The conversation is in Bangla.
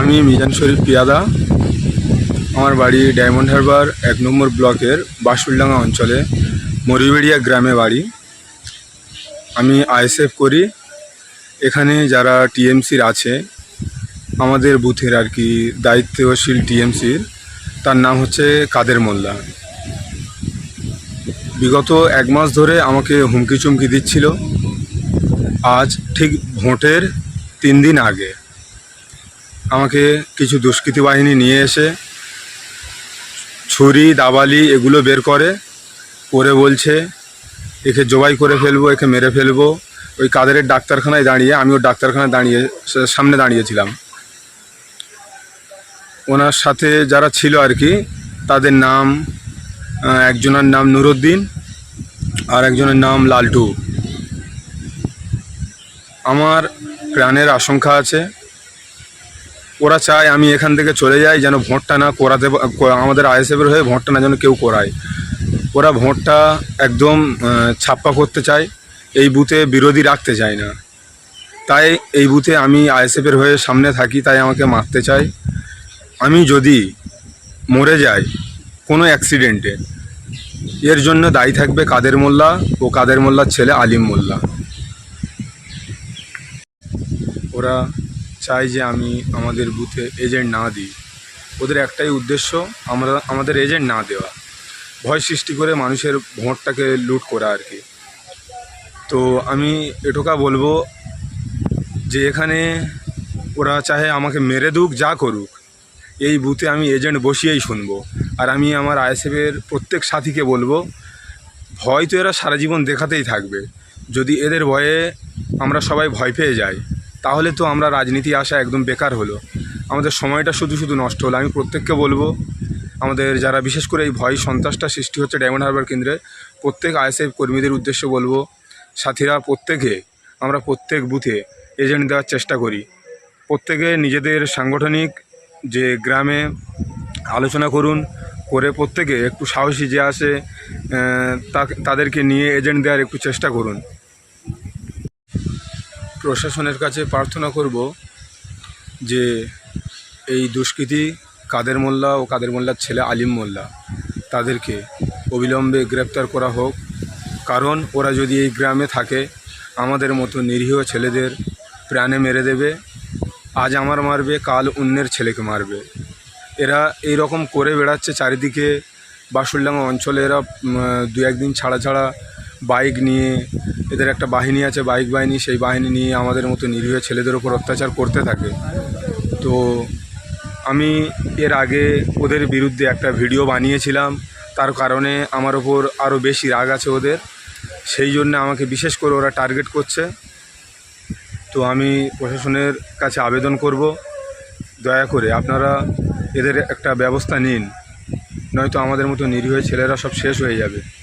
আমি মিজান শরীফ পিয়াদা। আমার বাড়ি ডায়মন্ড হারবার, এক নম্বর ব্লকের বাসুলডাঙ্গা অঞ্চলে, মরিবেড়িয়া গ্রামে বাড়ি। আমি আইএসএফ করি। এখানে যারা টিএমসির আছে, আমাদের বুথের আর কি দায়িত্বশীল টিএমসির, তার নাম হচ্ছে কাদের মোল্লা। বিগত এক মাস ধরে আমাকে হুমকি চুমকি দিচ্ছিল। আজ ঠিক ভোটের তিন দিন আগে। আমাকে কিছু দুষ্কৃতী বাহিনী নিয়ে এসে ছুরি, দাবালি এগুলো বের করে করে বলছে, একে জবাই করে ফেলব, একে মেরে ফেলব। ওই কাদেরের ডাক্তারখানায় দাঁড়িয়ে আমি ওর ডাক্তারখানায় দাঁড়িয়ে সামনে দাঁড়িয়েছিলাম। ওনার সাথে যারা ছিল আর কি, তাদের নাম একজনের নাম নুরুদ্দিন আর একজনের নাম লালটু। আমার প্রাণের আশঙ্কা আছে। ওরা চায় আমি এখান থেকে চলে যাই, যেন ভোটটা না করাতে আমাদের আইএসএফের হয়ে ভোটটা না যেন কেউ করায়। ওরা ভোটটা একদম ছাপ্পা করতে চায়, এই বুথে বিরোধী রাখতে চায় না। তাই এই বুথে আমি আইএসএফের হয়ে সামনে থাকি, তাই আমাকে মারতে চায়। আমি যদি মরে যাই, কোনো অ্যাক্সিডেন্টে, এর জন্য দায়ী থাকবে কাদের মোল্লা ও কাদের মোল্লার ছেলে আলিম মোল্লা। ওরা চায় যে আমি আমাদের বুথে এজেন্ট না দিই। ওদের একটাই উদ্দেশ্য, আমরা, আমাদের এজেন্ট না দেওয়া। ভয় সৃষ্টি করে মানুষের ভোটটাকে লুট করা আর কি। তো আমি এটুকা বলব যে এখানে ওরা চাহে আমাকে মেরে দুক, যা করুক। এই বুথে আমি এজেন্ট বসিয়েই শুনব। আর আমি আমার আইএসএফের প্রত্যেক সাথীকে বলব, ভয় তো এরা সারা জীবন দেখাতেই থাকবে। যদি এদের ভয়ে আমরা সবাই ভয় পেয়ে যাই। তাহলে তো আমরা রাজনীতি আসা একদম বেকার হলো। আমাদের সময়টা শুধু শুধু নষ্ট হলো। আমি প্রত্যেককে বলব, আমাদের যারা বিশেষ করে এই ভয় সন্ত্রাসটা সৃষ্টি হচ্ছে ডায়মন্ড হারবার কেন্দ্রে, প্রত্যেক আইএসএফ কর্মীদের উদ্দেশ্যে বলব, সাথীরা প্রত্যেকে, আমরা প্রত্যেক বুথে এজেন্ট দেওয়ার চেষ্টা করি। প্রত্যেকে নিজেদের সাংগঠনিক যে গ্রামে আলোচনা করুন, করে প্রত্যেকে একটু সাহসী যে আসে তাদেরকে নিয়ে এজেন্ট দেওয়ার একটু চেষ্টা করুন। প্রশাসনের কাছে প্রার্থনা করব যে এই দুষ্কৃতী কাদের মোল্লা ও কাদের মোল্লার ছেলে আলিম মোল্লা তাদেরকে অবিলম্বে গ্রেপ্তার করা হোক। কারণ ওরা যদি এই গ্রামে থাকে, আমাদের মতো নিরীহ ছেলেদের প্রাণে মেরে দেবে। আজ আমার মারবে, কাল অন্যের ছেলেকে মারবে। এরা এই রকম করে বেড়াচ্ছে চারিদিকে। বাসুলডাঙ্গা অঞ্চলে এরা দু একদিন ছাড়া ছাড়া বাইক নিয়ে, এদের একটা বাহিনী আছে, বাইক বাহিনী, সেই বাহিনী নিয়ে আমাদের মতো নিরীহ ছেলেদের ওপর অত্যাচার করতে থাকে। তো আমি এর আগে ওদের বিরুদ্ধে একটা ভিডিও বানিয়েছিলাম, তার কারণে আমার ওপর আরও বেশি রাগ আছে ওদের। সেই জন্য আমাকে বিশেষ করে ওরা টার্গেট করছে। তো আমি প্রশাসনের কাছে আবেদন করব। দয়া করে আপনারা এদের একটা ব্যবস্থা নিন, নয়তো আমাদের মতো নিরীহ ছেলেরা সব শেষ হয়ে যাবে।